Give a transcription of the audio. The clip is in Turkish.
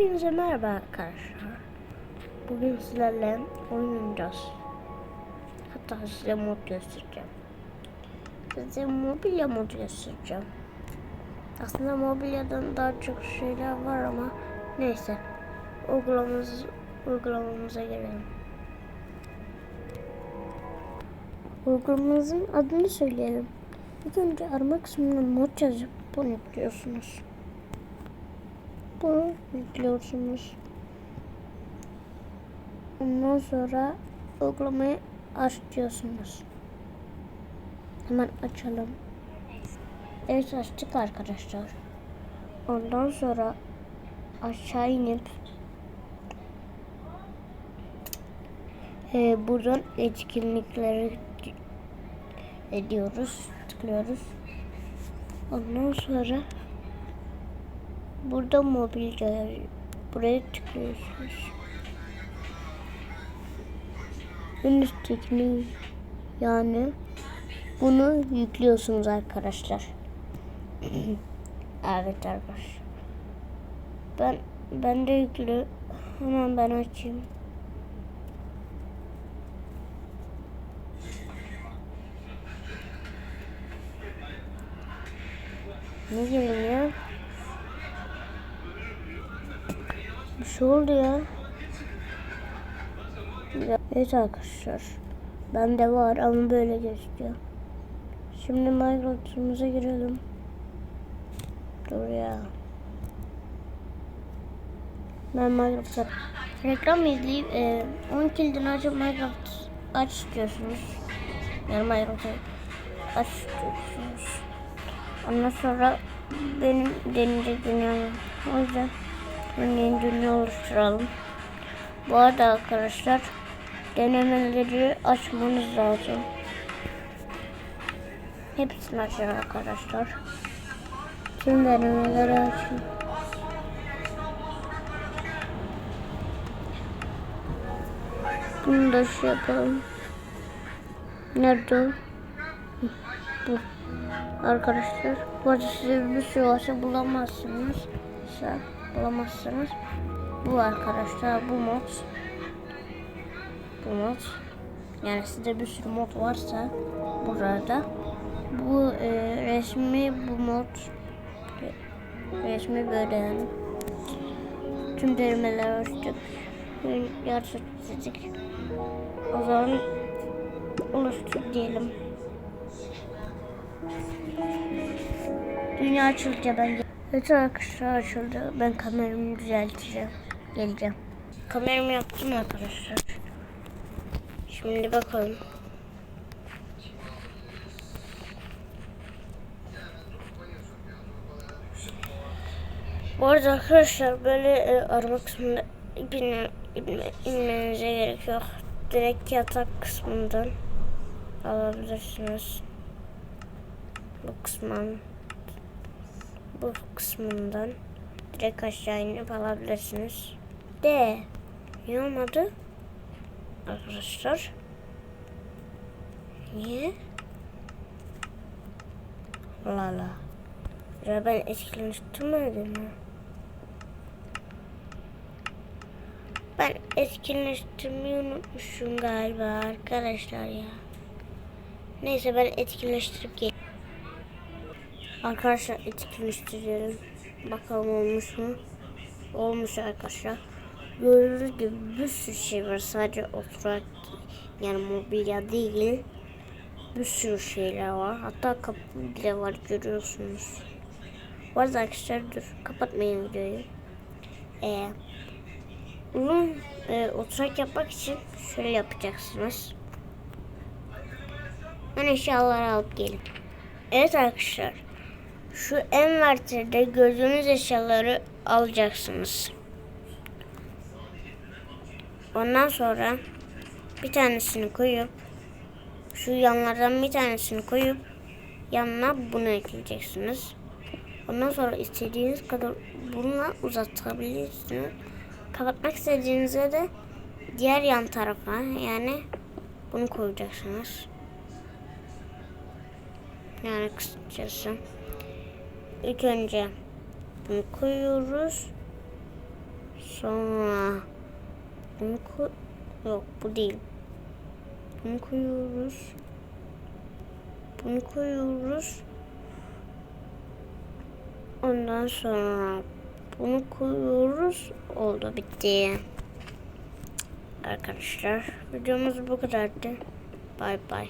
Hepinize merhaba arkadaşlar. Bugün sizlerle oynayacağız. Hatta size mod göstereceğim. Size mobilya mod göstereceğim. Aslında mobilyadan daha çok şeyler var ama neyse. Uygulamamız, uygulamamıza gelelim. Uygulamamızın adını söyleyelim. İlk önce arama kısmına mod yazıp bunu yüklüyorsunuz. Bunu yüklüyorsunuz. Ondan sonra uygulamayı aç diyorsunuz. Hemen açalım. Evet açtık arkadaşlar. Ondan sonra aşağı inip e, buradan etkinlikleri ediyoruz. Tıklıyoruz. Ondan sonra Burada mobilya buraya tıklıyorsunuz. En üsttekini yani bunu yüklüyorsunuz arkadaşlar. evet arkadaşlar. Ben ben de yüklü. Hemen ben açayım. Ne gelin Bir şey oldu ya. Evet arkadaşlar. Bende var ama böyle gözüküyor. Şimdi Minecraft'ımıza girelim. Dur ya. Ben Minecraft'ta reklam izleyip e, 10 kilidini açıp Minecraft aç diyorsunuz. Yani Minecraft'ı aç diyorsunuz. Ondan sonra benim deneyecek dünyam. O yüzden Yeni dünya oluşturalım. Bu arada arkadaşlar denemeleri açmanız lazım. Hepsini açın arkadaşlar. Tüm denemeleri açın. Bunu da şey yapalım. Nerede? Bu. Arkadaşlar bu arada size bir sürü varsa bulamazsınız. Sen bulamazsınız. Bu arkadaşlar bu mod. Bu mod. Yani sizde bir sürü mod varsa burada bu e, resmi bu mod resmi böyle yani. Tüm derimeler açtık. Yarısı çizdik. O zaman oluştur diyelim. Dünya açılınca ben Evet arkadaşlar açıldı. Ben kameramı düzelteceğim. Geleceğim. Kameramı yaptım arkadaşlar. Şimdi bakalım. Bu arada arkadaşlar böyle e, arama kısmında inme, inme, inmenize gerek yok. Direkt yatak kısmından alabilirsiniz. Bu kısmın bu kısmından direkt aşağı inip alabilirsiniz. De ne olmadı? Arkadaşlar. Niye? Allah Allah. Ya ben etkinleştirmedim mi? Ben etkinleştirmeyi unutmuşum galiba arkadaşlar ya. Neyse ben etkinleştirip geleyim. Arkadaşlar etkinleştirelim. Bakalım olmuş mu? Olmuş arkadaşlar. Gördüğünüz gibi bir sürü şey var. Sadece oturak yani mobilya değil. Bir sürü şeyler var. Hatta kapı bile var görüyorsunuz. Bu arada arkadaşlar dur kapatmayın videoyu. Ee, uzun e, oturak yapmak için şöyle yapacaksınız. Ben eşyaları alıp gelin. Evet arkadaşlar. Şu enverterde gördüğünüz eşyaları alacaksınız. Ondan sonra bir tanesini koyup şu yanlardan bir tanesini koyup yanına bunu ekleyeceksiniz. Ondan sonra istediğiniz kadar bununla uzatabilirsiniz. Kapatmak istediğinizde de diğer yan tarafa yani bunu koyacaksınız. Yani kısacası ilk önce bunu koyuyoruz. sonra bunu koy yok bu değil. Bunu koyuyoruz. Bunu koyuyoruz. Ondan sonra bunu koyuyoruz. Oldu bitti. Arkadaşlar videomuz bu kadardı. Bay bay.